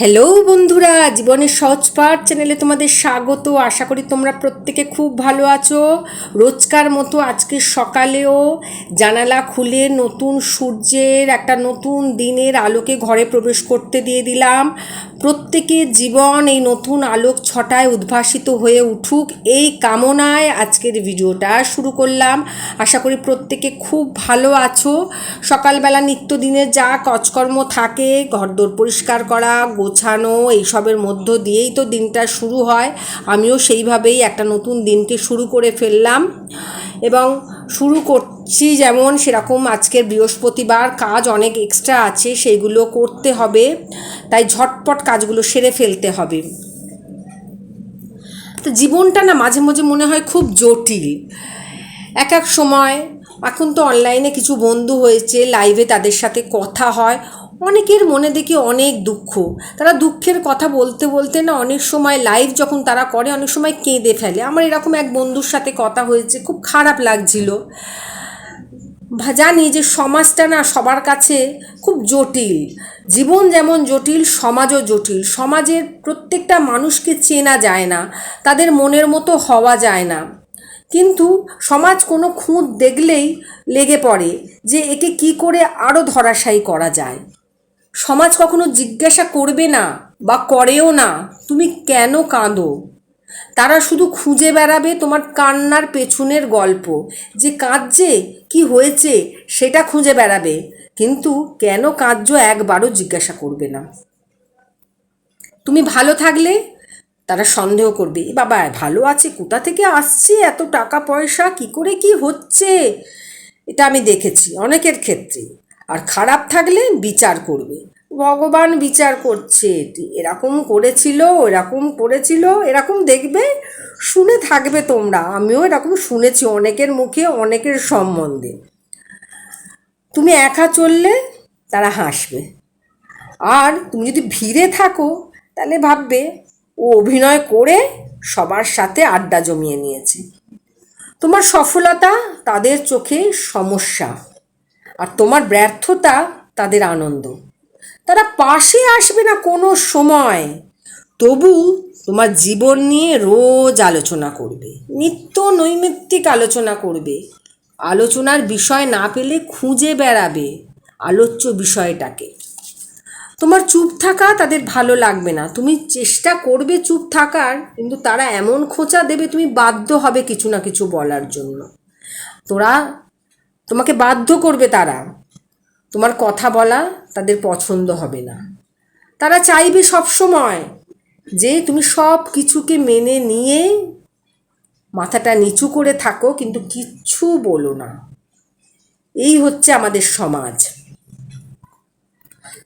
Hello বন্ধুরা জীবনের সহজ পাঠ চ্যানেলে তোমাদের স্বাগত। আশা করি তোমরা প্রত্যেকে খুব ভালো আছো। রোজকার মতো আজকে সকালেও জানালা খুলে নতুন সূর্যের একটা নতুন দিনের আলোকে ঘরে প্রবেশ করতে দিয়ে দিলাম। প্রত্যেকের জীবন এই নতুন আলোক ছটায় উদ্ভাসিত হয়ে উঠুক এই কামনায় আজকের ভিডিওটা শুরু করলাম। আশা করি প্রত্যেকে খুব ভালো আছো। সকালবেলা নিত্যদিনের যা কাজকর্ম থাকে, ঘরদোর পরিষ্কার করা, গোছানো এইসবের মধ্য দিয়েই তো দিনটা শুরু হয়। আমিও সেইভাবেই একটা নতুন দিনকে শুরু করে ফেললাম এবং শুরু করছি যেমন সেরকম আজকের বৃহস্পতিবার কাজ অনেক এক্সট্রা আছে সেইগুলো করতে হবে। তাই ঝটপট কাজগুলো সেরে ফেলতে হবে। তো জীবনটা না মাঝে মাঝে মনে হয় খুব জটিল। এক এক সময়, এখন তো অনলাইনে কিছু বন্ধু হয়েছে লাইভে তাদের সাথে কথা হয়। অনেকের মনে দেখি অনেক দুঃখ। তারা দুঃখের কথা বলতে বলতে না অনেক সময় লাইভ যখন তারা করে অনেক সময় কেঁদে ফেলে। আমার এরকম এক বন্ধুর সাথে কথা হয়েছে, খুব খারাপ লাগছিল। জানি যে সমাজটা না সবার কাছে খুব জটিল। জীবন যেমন জটিল, সমাজও জটিল। সমাজের প্রত্যেকটা মানুষকে চেনা যায় না, তাদের মনের মতো হওয়া যায় না। কিন্তু সমাজ কোনো খুঁত দেখলেই লেগে পড়ে যে একে কি করে আরও ধরাশায়ী করা যায়। সমাজ কখনো জিজ্ঞাসা করবে না বা করেও না, তুমি কেন কাঁদো? তারা শুধু খুঁজে বেড়াবে তোমার কান্নার পেছনের গল্প। যে কাঁদছে, কি হয়েছে, সেটা খুঁজে বেড়াবে। কিন্তু কেন কাঁদছো একবারও জিজ্ঞাসা করবে না। তুমি ভালো থাকলে? তারা সন্দেহ করবে, "এ বাবা, ভালো আছে, কোথা থেকে আসছে? এত টাকা পয়সা, কি করে কি হচ্ছে? এটা আমি দেখেছি, অনেকের ক্ষেত্রে। আর খারাপ থাকলে বিচার করবে। ভগবান বিচার করছে। এরকম করেছিল এরকম করেছিল, এরকম দেখবে, শুনে থাকবে তোমরা। আমিও এরকম শুনেছি অনেকের মুখে, অনেকের সম্বন্ধে। তুমি একা চললে তারা হাসবে। আর তুমি যদি ভিড়ে থাকো, তাহলে ভাববে, ও অভিনয় করে সবার সাথে আড্ডা জমিয়ে নিয়েছে। তোমার সফলতা তাদের চোখে সমস্যা। আর তোমার ব্যর্থতা তাদের আনন্দ। তারা পাশে আসবে না কোনো সময়। তবু তোমার জীবন নিয়ে রোজ আলোচনা করবে, নিত্য নৈমিত্তিক আলোচনা করবে। আলোচনার বিষয় না পেলে খুঁজে বেড়াবে আলোচ্য বিষয়টাকে। তোমার চুপ থাকা তাদের ভালো লাগবে না। তুমি চেষ্টা করবে চুপ থাকার, কিন্তু তারা এমন খোঁচা দেবে তুমি বাধ্য হবে কিছু না কিছু বলার জন্য। তোরা তোমাকে বাধ্য করবে তারা। তোমার কথা বলা তাদের পছন্দ হবে না। তারা চাইবে সব সময় যে তুমি সব কিছুকে মেনে নিয়ে মাথাটা নিচু করে থাকো, কিন্তু কিচ্ছু বলো না। এই হচ্ছে আমাদের সমাজ।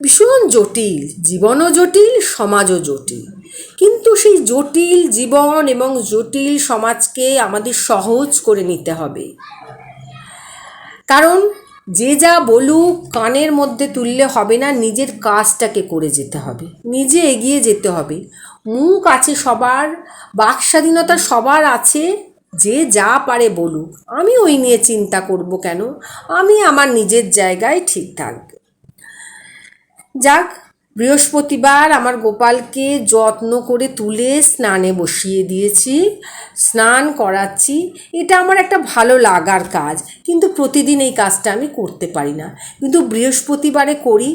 ভীষণ জটিল, জীবনও জটিল, সমাজও জটিল। কিন্তু সেই জটিল জীবন এবং জটিল সমাজকে আমাদের সহজ করে নিতে হবে। কারণ যে যা বলুক কানের মধ্যে তুললে হবে না, নিজের কাজটাকে করে যেতে হবে, নিজে এগিয়ে যেতে হবে। মুখ আছে সবার বাক স্বাধীনতা সবার আছে, যে যা পারে বলুক। আমি ওই নিয়ে চিন্তা করব কেন? আমি আমার নিজের জায়গায় ঠিক থাকবে। যাক বৃহস্পতিবার আমার গোপালকে যত্ন করে তুলে স্নানে বসিয়ে দিয়েছি, স্নান করাচ্ছি। এটা আমার একটা ভালো লাগার কাজ, কিন্তু প্রতিদিন এই কাজটা আমি করতে পারি না। কিন্তু বৃহস্পতিবারে করি,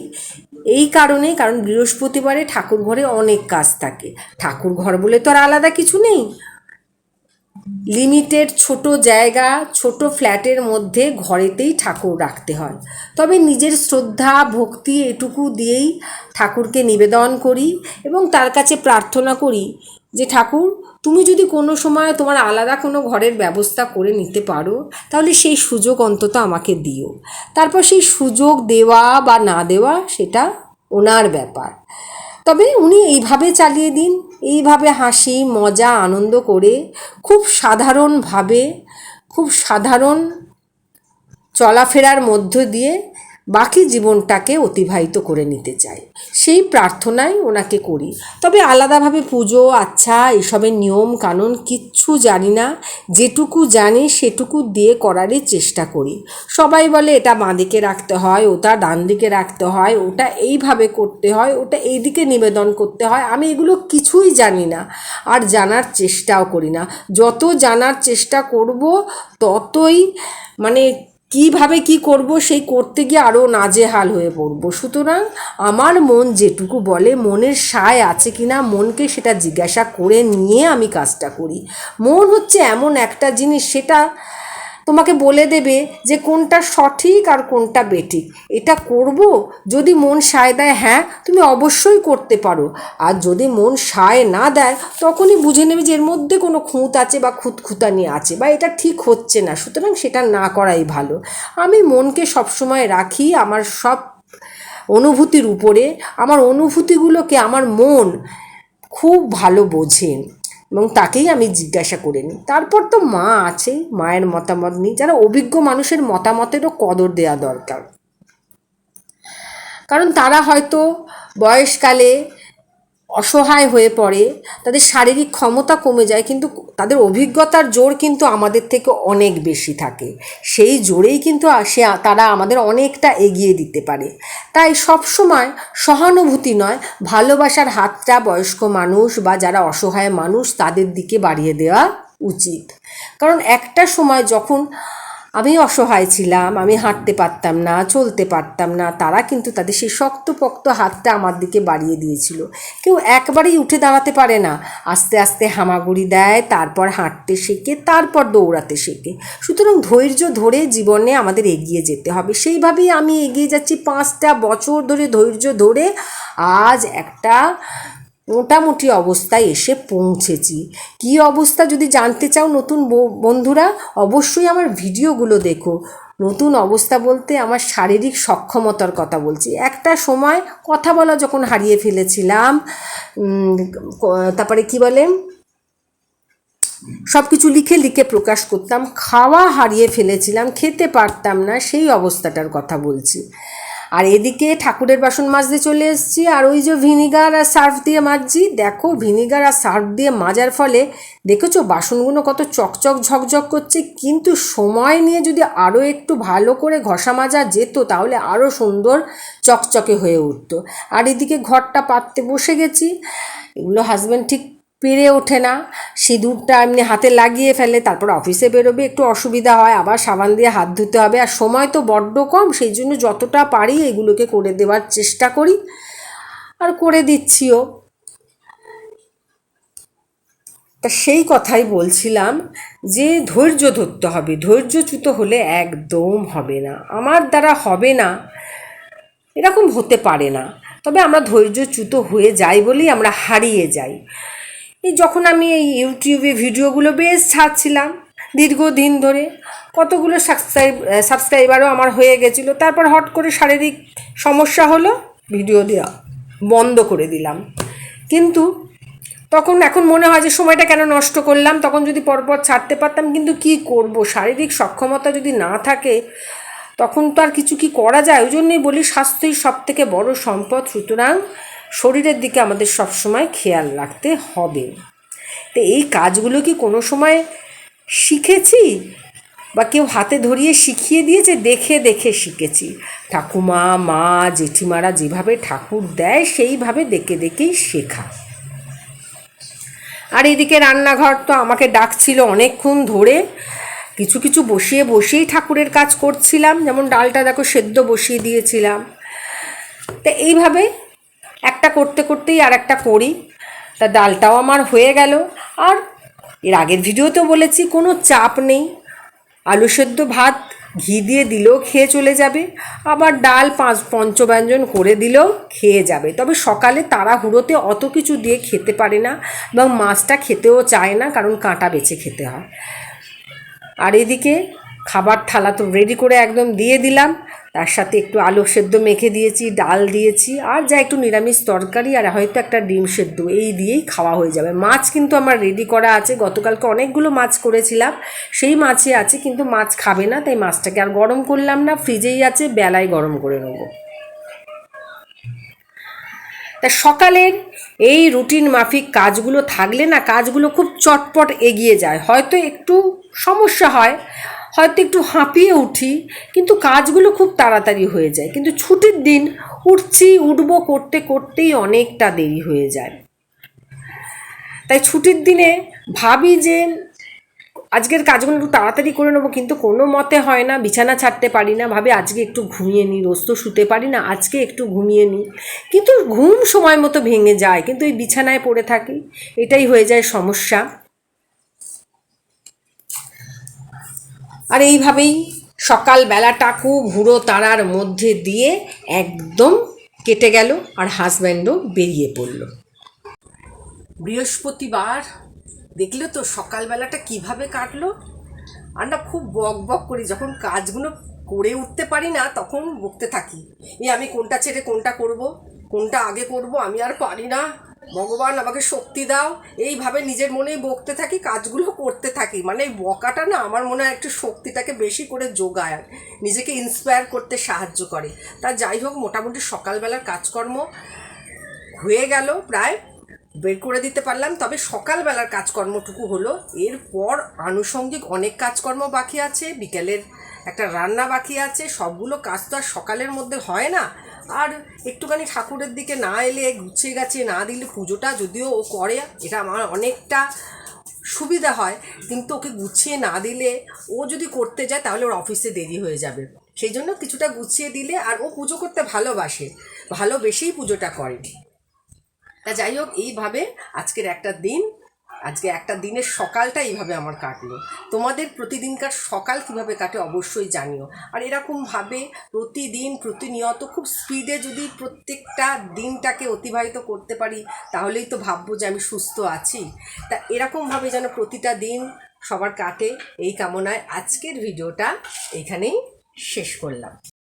এই কারণে কারণ বৃহস্পতিবারে ঠাকুর ঘরে অনেক কাজ থাকে। ঠাকুর ঘর বলে তো আর আলাদা কিছু নেই। লিমিটেড ছোট জায়গা, ছোট ফ্ল্যাটের মধ্যে ঘরেতেই ঠাকুর রাখতে হয়। তবে নিজের শ্রদ্ধা, ভক্তি এটুকু দিয়েই ঠাকুরকে নিবেদন করি এবং তার কাছে প্রার্থনা করি যে, ঠাকুর, তুমি যদি কোনো সময় তোমার আলাদা কোনো ঘরের ব্যবস্থা করে নিতে পারো, তাহলে সেই সুযোগ অন্তত আমাকে দিও। তারপর সেই সুযোগ দেওয়া বা না দেওয়া, সেটা ওনার ব্যাপার। তবে উনি এইভাবে চালিয়ে দিন। এইভাবে হাসি মজা আনন্দ করে খুব সাধারণভাবে খুব সাধারণ চলাফেরার মধ্য দিয়ে বাকি জীবনটাকে অতিবাহিত করে নিতে চাই সেই প্রার্থনাই ওনাকে করি। তবে আলাদাভাবে পুজো আচ্ছা এসবের নিয়ম কানুন কিচ্ছু জানি না। যেটুকু জানি সেটুকু দিয়ে করারই চেষ্টা করি। সবাই বলে, এটা বাঁ দিকে রাখতে হয়, ওটা ডান দিকে রাখতে হয়, ওটা এইভাবে করতে হয়, ওটা এই দিকে নিবেদন করতে হয়। আমি এগুলো কিছুই জানি না। আর জানার চেষ্টাও করি না। যত জানার চেষ্টা করব, ততই মানে কীভাবে কি করব সেই করতে গিয়ে আরও নাজেহাল হয়ে পড়ব। সুতরাং আমার মন যেটুকু বলে, মনের সায় আছে কি না মনকে সেটা জিজ্ঞাসা করে নিয়ে আমি কাজটা করি। মন হচ্ছে এমন একটা জিনিস, সেটা তোমাকে বলে দেবে যে কোনটা সঠিক আর কোনটা বেঠিক। এটা করব যদি মন সায় দেয় হ্যাঁ তুমি অবশ্যই করতে পারো। আর যদি মন সায় না দেয়, তখনই বুঝে নেবে যে এর মধ্যে কোনো খুঁত আছে বা খুঁতখুতানি আছে বা এটা ঠিক হচ্ছে না। সুতরাং সেটা না করাই ভালো। আমি মনকে সবসময় রাখি আমার সব অনুভূতির উপরে। আমার অনুভূতিগুলোকে আমার মন খুব ভালো বোঝেন। এবং তাকেই আমি জিজ্ঞাসা করে নিই। তারপর তো মা আছেই মায়ের মতামত নিই, যারা অভিজ্ঞ মানুষের মতামতেরও কদর দেওয়া দরকার। কারণ তারা হয়তো বয়সকালে অসহায় হয়ে পড়ে, তাদের শারীরিক ক্ষমতা কমে যায়, কিন্তু তাদের অভিজ্ঞতার জোর কিন্তু আমাদের থেকে অনেক বেশি থাকে। সেই জোরেই কিন্তু সে তারা আমাদের অনেকটা এগিয়ে দিতে পারে। তাই সবসময় সহানুভূতি নয়, ভালোবাসার হাতটা বয়স্ক মানুষ বা যারা অসহায় মানুষ তাদের দিকে বাড়িয়ে দেওয়া উচিত। কারণ একটা সময় যখন আমি অসহায় ছিলাম, আমি হাঁটতে পারতাম না, চলতে পারতাম না। তারা কিন্তু তাদের সেই শক্তপোক্ত হাতটা আমার দিকে বাড়িয়ে দিয়েছিল। কেউ একবারেই উঠে দাঁড়াতে পারে না। আস্তে আস্তে হামাগুড়ি দেয়, তারপর হাঁটতে শেখে, তারপর দৌড়াতে শেখে। সুতরাং ধৈর্য ধরে জীবনে আমাদের এগিয়ে যেতে হবে। সেইভাবেই আমি এগিয়ে যাচ্ছি পাঁচটা বছর ধরে ধৈর্য ধরে। আজ একটা মোটামুটি অবস্থায় এসে পৌঁছেছি। কী অবস্থা যদি জানতে চাও নতুন বন্ধুরা, অবশ্যই আমার ভিডিওগুলো দেখো। নতুন অবস্থা বলতে আমার শারীরিক সক্ষমতার কথা বলছি। একটা সময় কথা বলা যখন হারিয়ে ফেলেছিলাম তারপরে কি বলে? সব কিছু লিখে লিখে প্রকাশ করতাম, খাওয়া হারিয়ে ফেলেছিলাম, খেতে পারতাম না, সেই অবস্থাটার কথা বলছি। আর এদিকে ঠাকুরের বাসন মাজতে চলে এসেছি, আর ওই যে ভিনিগার আর সার্ফ দিয়ে মাজছি। দেখো, ভিনিগার আর সার্ফ দিয়ে মাজার ফলে দেখেছ বাসনগুলো কত চকচক ঝকঝক করছে? কিন্তু সময় নিয়ে যদি আরও একটু ভালো করে ঘষা মাজা যেত, তাহলে আরও সুন্দর চকচকে হয়ে উঠতো। আর এদিকে ঘরটা পাততে বসে গেছি। এগুলো হাজব্যান্ড ঠিক পেরে ওঠে না। সিঁদুরটা এমনি হাতে লাগিয়ে ফেলে, তারপর অফিসে বেরোবে, একটু অসুবিধা হয়, আবার সাবান দিয়ে হাত ধুতে হবে। আর সময় তো বড্ড কম, সেই জন্য যতটা পারি এগুলোকে করে দেওয়ার চেষ্টা করি। আর করে দিচ্ছিও। তা সেই কথাই বলছিলাম যে, ধৈর্য ধরতে হবে। ধৈর্যচ্যুত হলে একদম হবে না। আমার দ্বারা হবে না, এরকম হতে পারে না। তবে আমরা ধৈর্যচ্যুত হয়ে যাই বলেই আমরা হারিয়ে যাই। যখন আমি এই ইউটিউবে ভিডিওগুলো বেশ ছাড়ছিলাম, দীর্ঘদিন ধরে, কতগুলো সাবস্ক্রাইব সাবস্ক্রাইবারও আমার হয়ে গেছিল, তারপর হট করে শারীরিক সমস্যা হলো ভিডিও দেওয়া, বন্ধ করে দিলাম। কিন্তু তখন এখন মনে হয় যে সময়টা কেন নষ্ট করলাম, তখন যদি পরপর ছাড়তে পারতাম, কিন্তু কি করব? শারীরিক সক্ষমতা যদি না থাকে, তখন তো আর কিছু কি করা যায়? ওই জন্যই বলি, স্বাস্থ্যই সব থেকে বড় সম্পদ। সুতরাং শরীরের দিকে আমাদের সবসময় খেয়াল রাখতে হবে। তো এই কাজগুলো কি কোনো সময় শিখেছি? বা কেউ হাতে ধরিয়ে শিখিয়ে দিয়েছে? দেখে দেখে শিখেছি। ঠাকুমা, মা, জেঠিমারা যেভাবে ঠাকুর দেয়, সেইভাবে দেখে, দেখেই শেখা। আর এদিকে রান্নাঘর তো আমাকে ডাকছিল অনেকক্ষণ ধরে। কিছু কিছু বসিয়ে, বসিয়েই ঠাকুরের কাজ করছিলাম। যেমন ডালটা দেখো সেদ্ধ বসিয়ে দিয়েছিলাম। তো এইভাবে একটা করতে করতেই আর একটা করি। তা ডালটাও আমার হয়ে গেল। আর এর আগের ভিডিওতেও বলেছি, কোনো চাপ নেই। আলু সেদ্ধ ভাত ঘি দিয়ে দিলেও খেয়ে চলে যাবে। আবার ডাল পাঁচ পঞ্চব্যঞ্জন করে দিলেও খেয়ে যাবে। তবে সকালে তাড়াহুড়োতে অত কিছু দিয়ে খেতে পারে না এবং মাছটা খেতেও চায় না, কারণ কাঁটা বেছে খেতে হয়। আর এদিকে খাবার থালা তো রেডি করে একদম দিয়ে দিলাম। তার সাথে একটু আলু সেদ্ধ মেখে দিয়েছি, ডাল দিয়েছি, আর যা একটু নিরামিষ তরকারি আর হয়তো একটা ডিম সেদ্ধ, এই দিয়েই খাওয়া হয়ে যাবে। মাছ কিন্তু আমার রেডি করা আছে, গতকালকে অনেকগুলো মাছ করেছিলাম, সেই মাছই আছে, কিন্তু মাছ খাবে না, তাই মাছটাকে আর গরম করলাম না, ফ্রিজেই আছে, বেলায় গরম করে নেব। তা সকালের এই রুটিন মাফিক কাজগুলো থাকলে না, কাজগুলো খুব চটপট এগিয়ে যায়, হয়তো একটু সমস্যা হয় হয়তো একটু হাঁপিয়ে উঠি, কিন্তু কাজগুলো খুব তাড়াতাড়ি হয়ে যায়। কিন্তু ছুটির দিন উঠছি, উঠবো করতে করতেই অনেকটা দেরি হয়ে যায়। তাই ছুটির দিনে ভাবি যে আজকের কাজগুলো একটু তাড়াতাড়ি করে নেব, কিন্তু কোনো মতে হয় না, বিছানা ছাড়তে পারি না। ভাবে, আজকে একটু ঘুমিয়ে নিই রোজ তো শুতে পারি না, আজকে একটু ঘুমিয়ে নিই কিন্তু ঘুম সময় মতো ভেঙে যায়, কিন্তু ওই বিছানায় পড়ে থাকি, এটাই হয়ে যায় সমস্যা। আর এইভাবেই সকালবেলাটাকু ভুড়ো তারার মধ্যে দিয়ে একদম কেটে গেল আর হাজব্যান্ডও বেরিয়ে পড়ল। বৃহস্পতিবার, দেখলে তো সকালবেলাটা কীভাবে কাটলো? আর না খুব বক বক করি, যখন কাজগুলো করে উঠতে পারি না, তখন বকতে থাকি। এ আমি কোনটা ছেড়ে কোনটা করব? কোনটা আগে করব? আমি আর পারি না। ভগবান, আমাকে শক্তি দাও। এইভাবে নিজের মনেই বকতে থাকি, কাজগুলো করতে থাকি। মানে এই বকাটা না, আমার মনে হয় একটু শক্তিটাকে বেশি করে যোগায়। নিজেকে ইন্সপায়ার করতে সাহায্য করে। তা যাই হোক, মোটামুটি সকালবেলার কাজকর্ম হয়ে গেল, প্রায় বের করে দিতে পারলাম। তবে সকালবেলার কাজকর্মটুকু হলো, এরপর আনুষঙ্গিক অনেক কাজকর্ম বাকি আছে। বিকেলের একটা রান্না বাকি আছে, সবগুলো কাজ তো আর সকালের মধ্যে হয় না। আর একটুখানি ঠাকুরের দিকে না এলে, গুছিয়ে গাছিয়ে না দিলে পুজোটা যদিও ও করে, এটা আমার অনেকটা সুবিধা হয়। কিন্তু ওকে গুছিয়ে না দিলে, ও যদি করতে যায় তাহলে ওর অফিসে দেরি হয়ে যাবে। সেই জন্য কিছুটা গুছিয়ে দিলে, আর ও পুজো করতে ভালোবাসে, ভালোবেসেই পুজোটা করে। তা যাই হোক, এইভাবে আজকের একটা দিন আজকে একটা দিনের সকালটা এইভাবে আমার কাটলো। তোমাদের প্রতিদিনকার সকাল কীভাবে কাটে অবশ্যই জানিও। আর এরকমভাবে প্রতিদিন প্রতিনিয়ত খুব স্পিডে যদি প্রত্যেকটা দিনটাকে অতিবাহিত করতে পারি, তাহলেই তো ভাববো যে আমি সুস্থ আছি। তা এরকমভাবে যেন প্রতিটা দিন সবার কাটে, এই কামনায় আজকের ভিডিওটা এখানেই শেষ করলাম।